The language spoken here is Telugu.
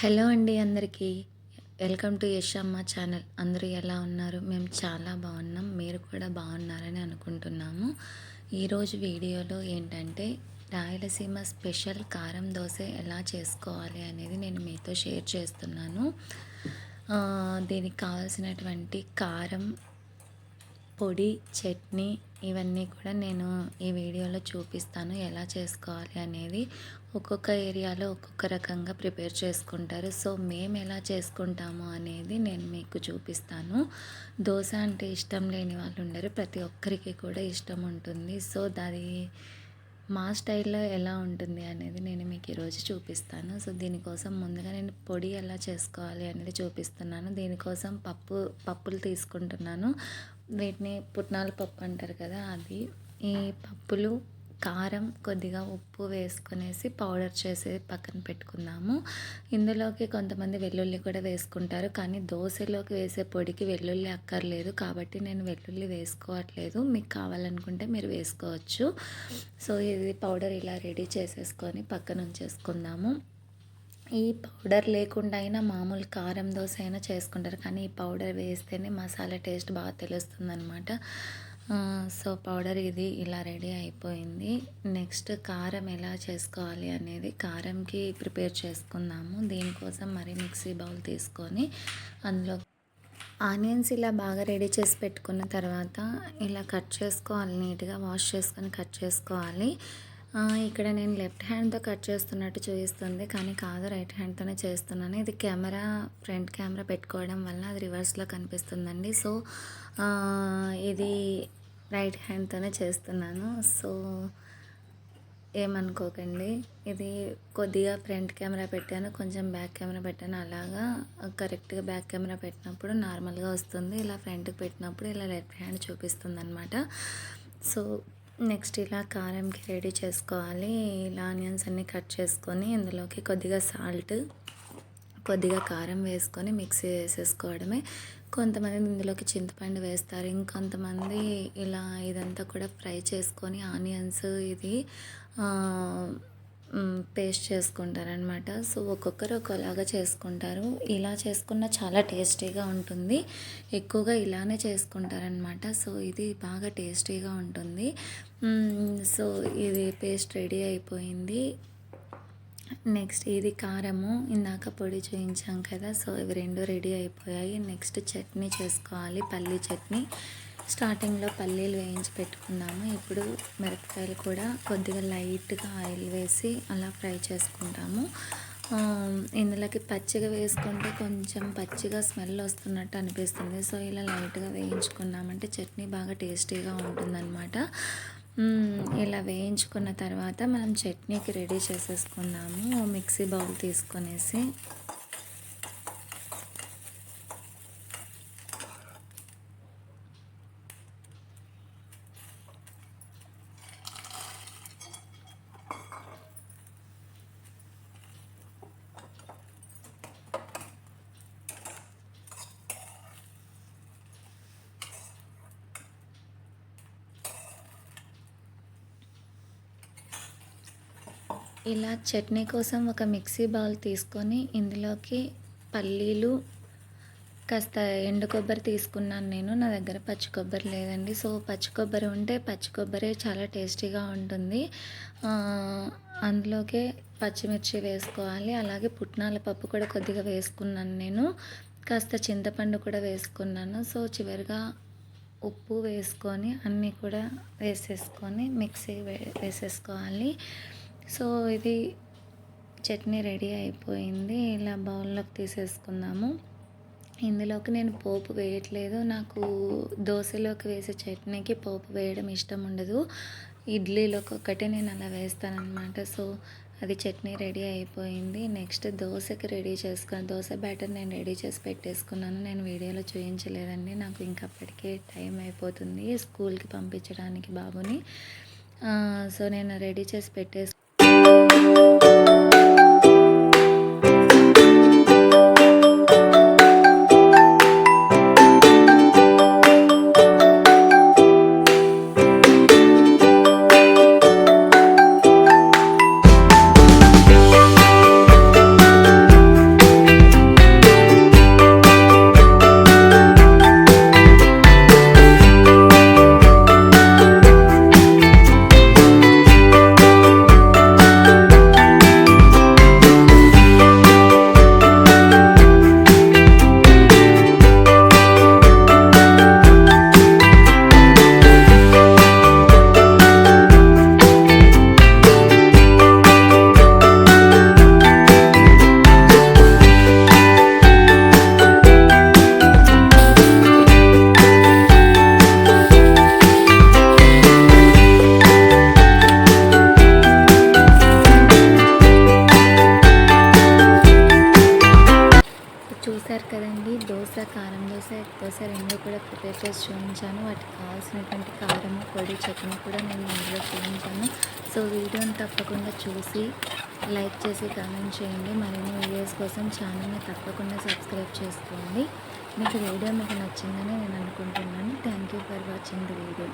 హలో అండి అందరికీ. వెల్కమ్ టు యశమ్మ అమ్మ ఛానల్. అందరూ ఎలా ఉన్నారు? మేము చాలా బాగున్నాం. మీరు కూడా బాగున్నారని అనుకుంటున్నాము. ఈరోజు వీడియోలో ఏంటంటే రాయలసీమ స్పెషల్ కారం దోశ ఎలా చేసుకోవాలి అనేది నేను మీతో షేర్ చేస్తున్నాను. దీనికి కావాల్సినటువంటి కారం పొడి చట్నీ ఇవన్నీ కూడా నేను ఈ వీడియోలో చూపిస్తాను. ఎలా చేసుకోవాలి అనేది ఒక్కొక్క ఏరియాలో ఒక్కొక్క రకంగా ప్రిపేర్ చేసుకుంటారు. సో మేము ఎలా చేసుకుంటాము అనేది నేను మీకు చూపిస్తాను. దోశ అంటే ఇష్టం లేని వాళ్ళు ఉండరు. ప్రతి ఒక్కరికి కూడా ఇష్టం ఉంటుంది. సో దాని మా స్టైల్లో ఎలా ఉంటుంది అనేది నేను మీకు ఈరోజు చూపిస్తాను. సో దీనికోసం ముందుగా నేను పొడి ఎలా చేసుకోవాలి అనేది చూపిస్తున్నాను. దీనికోసం పప్పు పప్పులు తీసుకుంటున్నాను. వీటిని పుట్నాల పప్పు అంటారు కదా అది ఈ పప్పులు కారం కొద్దిగా ఉప్పు వేసుకునేసి పౌడర్ చేసి పక్కన పెట్టుకుందాము. ఇందులోకి కొంతమంది వెల్లుల్లి కూడా వేసుకుంటారు. కానీ దోశలోకి వేసే పొడికి వెల్లుల్లి అక్కర్లేదు. కాబట్టి నేను వెల్లుల్లి వేసుకోవట్లేదు. మీకు కావాలనుకుంటే మీరు వేసుకోవచ్చు. సో ఇది పౌడర్ ఇలా రెడీ చేసేసుకొని పక్కన ఉంచేసుకుందాము. ఈ పౌడర్ లేకుండా అయినా మామూలు కారం దోశ అయినా చేసుకుంటారు. కానీ ఈ పౌడర్ వేస్తేనే మసాలా టేస్ట్ బాగా తెలుస్తుంది అనమాట సో పౌడర్ ఇది ఇలా రెడీ అయిపోయింది. నెక్స్ట్ కారం ఎలా చేసుకోవాలి అనేది కారంకి ప్రిపేర్ చేసుకుందాము. దీనికోసం మరి మిక్సీ బౌల్ తీసుకొని అందులో ఆనియన్స్ ఇలా బాగా రెడీ చేసి పెట్టుకున్న తర్వాత ఇలా కట్ చేసుకోవాలి. నీట్గా వాష్ చేసుకొని కట్ చేసుకోవాలి. ఇక్కడ నేను లెఫ్ట్ హ్యాండ్తో కట్ చేస్తున్నట్టు చూపిస్తుంది కానీ కాదు రైట్ హ్యాండ్తోనే చేస్తున్నాను. ఇది కెమెరా ఫ్రంట్ కెమెరా పెట్టుకోవడం వల్ల అది రివర్స్లో కనిపిస్తుందండి. సో ఇది రైట్ హ్యాండ్తోనే చేస్తున్నాను. సో ఏమనుకోకండి. ఇది కొద్దిగా ఫ్రంట్ కెమెరా పెట్టాను కొంచెం బ్యాక్ కెమెరా పెట్టాను. అలాగా కరెక్ట్గా బ్యాక్ కెమెరా పెట్టినప్పుడు నార్మల్గా వస్తుంది. ఇలా ఫ్రంట్కి పెట్టినప్పుడు ఇలా లెఫ్ట్ హ్యాండ్ చూపిస్తుంది అనమాట సో నెక్స్ట్ ఇలా కారంకి రెడీ చేసుకోవాలి. ఇలా ఆనియన్స్ అన్నీ కట్ చేసుకొని ఇందులోకి కొద్దిగా సాల్ట్ కొద్దిగా కారం వేసుకొని మిక్సీ వేసేసుకోవడమే కొంతమంది ఇందులోకి చింతపండు వేస్తారు. ఇంకొంతమంది ఇలా ఇదంతా కూడా ఫ్రై చేసుకొని ఆనియన్స్ ఇది పేస్ట్ చేసుకుంటారనమాట సో ఒక్కొక్కరు ఒక్కోలాగా చేసుకుంటారు. ఇలా చేసుకున్న చాలా టేస్టీగా ఉంటుంది. ఎక్కువగా ఇలానే చేసుకుంటారనమాట సో ఇది బాగా టేస్టీగా ఉంటుంది. సో ఇది పేస్ట్ రెడీ అయిపోయింది. నెక్స్ట్ ఇది కారము. ఇందాక పొడి చూయించాం కదా. సో ఇవి రెండు రెడీ అయిపోయాయి. నెక్స్ట్ చట్నీ చేసుకోవాలి. పల్లీ చట్నీ. స్టార్టింగ్లో పల్లీలు వేయించి పెట్టుకున్నాము. ఇప్పుడు మిరపకాయలు కూడా కొద్దిగా లైట్గా ఆయిల్ వేసి అలా ఫ్రై చేసుకుంటాము. ఇందులోకి పచ్చిగా వేసుకుంటే కొంచెం పచ్చిగా స్మెల్ వస్తున్నట్టు అనిపిస్తుంది. సో ఇలా లైట్గా వేయించుకున్నామంటే చట్నీ బాగా టేస్టీగా ఉంటుందన్నమాట. ఇలా వేయించుకున్న తర్వాత మనం చట్నీకి రెడీ చేసేసుకున్నాము. మిక్సీ బౌల్ తీసుకొనేసి ఇలా చట్నీ కోసం ఒక మిక్సీ బౌల్ తీసుకొని ఇందులోకి పల్లీలు కాస్త ఎండు కొబ్బరి తీసుకున్నాను నేను. నా దగ్గర పచ్చి కొబ్బరి లేదండి. సో పచ్చి కొబ్బరి ఉంటే పచ్చి కొబ్బరి చాలా టేస్టీగా ఉంటుంది. అందులోకే పచ్చిమిర్చి వేసుకోవాలి. అలాగే పుట్నాల పప్పు కూడా కొద్దిగా వేసుకున్నాను నేను. కాస్త చింతపండు కూడా వేసుకున్నాను. సో చివరిగా ఉప్పు వేసుకొని అన్నీ కూడా వేసేసుకొని మిక్సీ వే- వేసేసుకోవాలి. సో ఇది చట్నీ రెడీ అయిపోయింది. ఇలా బౌల్లోకి తీసేసుకుందాము. ఇందులోకి నేను పోపు వేయట్లేదు. నాకు దోశలోకి వేసే చట్నీకి పోపు వేయడం ఇష్టం ఉండదు. ఇడ్లీలోకి ఒక్కటే నేను అలా వేస్తానన్నమాట. సో అది చట్నీ రెడీ అయిపోయింది. నెక్స్ట్ దోశకి రెడీ చేసుకుని దోశ బ్యాటర్ నేను రెడీ చేసి పెట్టేసుకున్నాను. నేను వీడియోలో చూపించలేదండి నాకు ఇంకా అప్పటికే టైం అయిపోతుంది స్కూల్కి పంపించడానికి బాబుని. సో నేను రెడీ చేసి పెట్టేసి చూసారు కదండి. దోశ కారం దోశ ఎగ్ దోశ రెండు కూడా ప్రిపేర్ చేసి చూపించాను. వాటికి కావాల్సినటువంటి కారము పొడి చట్నీ కూడా నేను ఇందులో చూపించాను. సో వీడియోని తప్పకుండా చూసి లైక్ చేసి కామెంట్ చేయండి. మరిన్ని వీడియోస్ కోసం ఛానల్ని తప్పకుండా సబ్స్క్రైబ్ చేసుకోండి. మీకు వీడియో మీకు నచ్చిందని నేను అనుకుంటున్నాను. Thank you for watching the video.